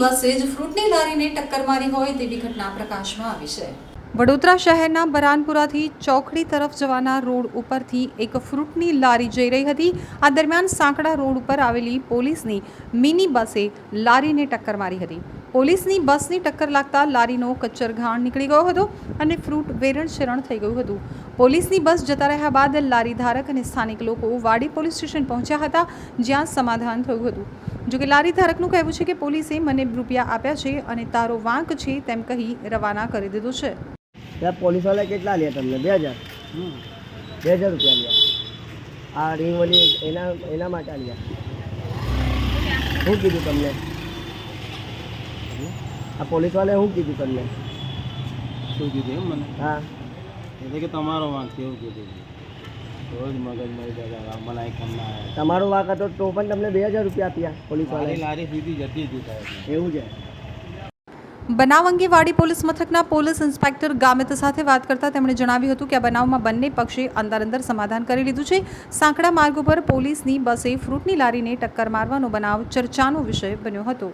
બસે જ ફ્રૂટની લારીને ટક્કર મારી હોય તેવી ઘટના પ્રકાશમાં આવી છે. વડોદરા શહેરના બરાનપુરાથી ચોકડી તરફ જવાના રોડ ઉપરથી એક ફ્રૂટની લારી જઈ રહી હતી. આ દરમિયાન સાંકડા રોડ ઉપર આવેલી પોલીસની મિની બસે લારીને ટક્કર મારી હતી. પોલીસની બસની ટક્કર લાગતા લારીનો કચ્ચરઘાણ નીકળી ગયો હતો અને ફ્રૂટ વેરણ શરણ થઈ ગયું હતું. પોલીસની બસ જતા રહ્યા બાદ લારી ધારક અને સ્થાનિક લોકો વાડી પોલીસ સ્ટેશન પહોંચ્યા હતા, જ્યાં સમાધાન થયું હતું. જોકે લારી ધારકનું કહેવું છે કે પોલીસે મને રૂપિયા આપ્યા છે અને તારો વાંક છે તેમ કહી રવાના કરી દીધો છે. ત્યાં પોલીસવાળા કેટલા લ્યા તમને? બે હજાર? બે હજાર રૂપિયા લ્યા. આ રિંગ વળી એના એના માટે લ્યા. શું કીધું તમને? આ પોલીસવાળાએ શું કીધું તમને? શું કીધું એમ મને? હા. એટલે કે તમારો વાંક છે એવું કીધું. રોજ દાદા મને તમારો વાક હતો તો પણ તમને બે હજાર રૂપિયા આપ્યા પોલીસ પોલીસવાળાએ લારી સીધી જતી હતી સાહેબ. એવું છે. બનાવ અંગે વાડી પોલીસ મથકના પોલીસ ઇન્સ્પેક્ટર ગામિત સાથે વાત કરતા તેમણે જણાવ્યું હતું કે આ બનાવમાં બંને પક્ષે અંદર અંદર સમાધાન કરી લીધું છે. સાંકડા માર્ગ ઉપર પોલીસની બસે ફ્રૂટની લારીને ટક્કર મારવાનો બનાવ ચર્ચાનો વિષય બન્યો હતો.